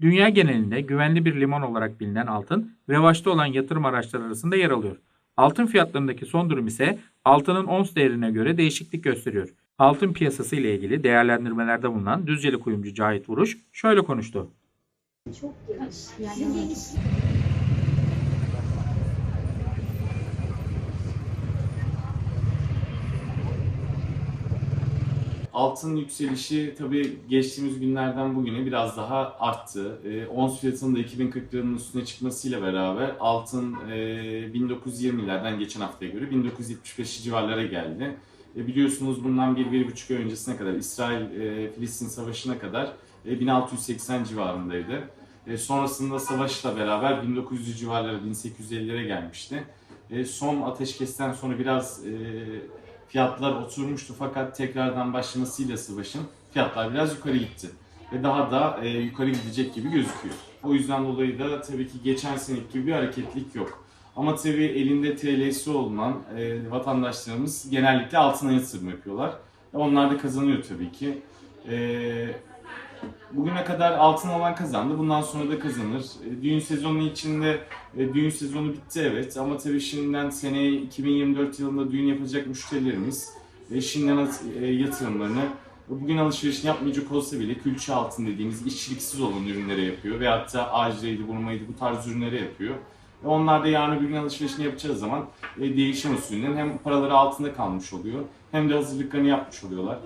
Dünya genelinde güvenli bir liman olarak bilinen altın, revaçta olan yatırım araçları arasında yer alıyor. Altın fiyatlarındaki son durum ise altının ons değerine göre değişiklik gösteriyor. Altın piyasası ile ilgili değerlendirmelerde bulunan Düzceli kuyumcu Cahit Vuruş şöyle konuştu. Çok geniş. Yani Altın yükselişi tabii geçtiğimiz günlerden bugüne biraz daha arttı. E, ons fiyatının da 2040 liranın üstüne çıkmasıyla beraber altın e, 1920'lerden geçen haftaya göre 1975 civarlara geldi. E, biliyorsunuz bundan bir, bir buçuk ay öncesine kadar İsrail-Filistin savaşına kadar e, 1680 civarındaydı. E, sonrasında savaşla beraber 1900 civarlara 1850'lere gelmişti. E, son ateşkesten sonra biraz e, fiyatlar oturmuştu fakat tekrardan başlamasıyla savaşın fiyatlar biraz yukarı gitti. Ve daha da e, yukarı gidecek gibi gözüküyor. O yüzden dolayı da tabii ki geçen seneki gibi bir hareketlik yok. Ama tabii elinde TL'si olan e, vatandaşlarımız genellikle altına yatırım yapıyorlar. Onlar da kazanıyor tabii ki. E, bugüne kadar altın olan kazandı. Bundan sonra da kazanır. E, düğün sezonu içinde e, düğün sezonu bitti evet ama tabii şimdiden seneye 2024 yılında düğün yapacak müşterilerimiz e, şimdiden at- yatırımlarını bugün alışverişini yapmayacak olsa bile külçe altın dediğimiz işçiliksiz olan ürünlere yapıyor ve hatta ağacıydı, burmaydı bu tarz ürünlere yapıyor. Onlar da yarın bir gün alışverişini yapacağı zaman değişim usulünden hem paraları altında kalmış oluyor hem de hazırlıklarını yapmış oluyorlar.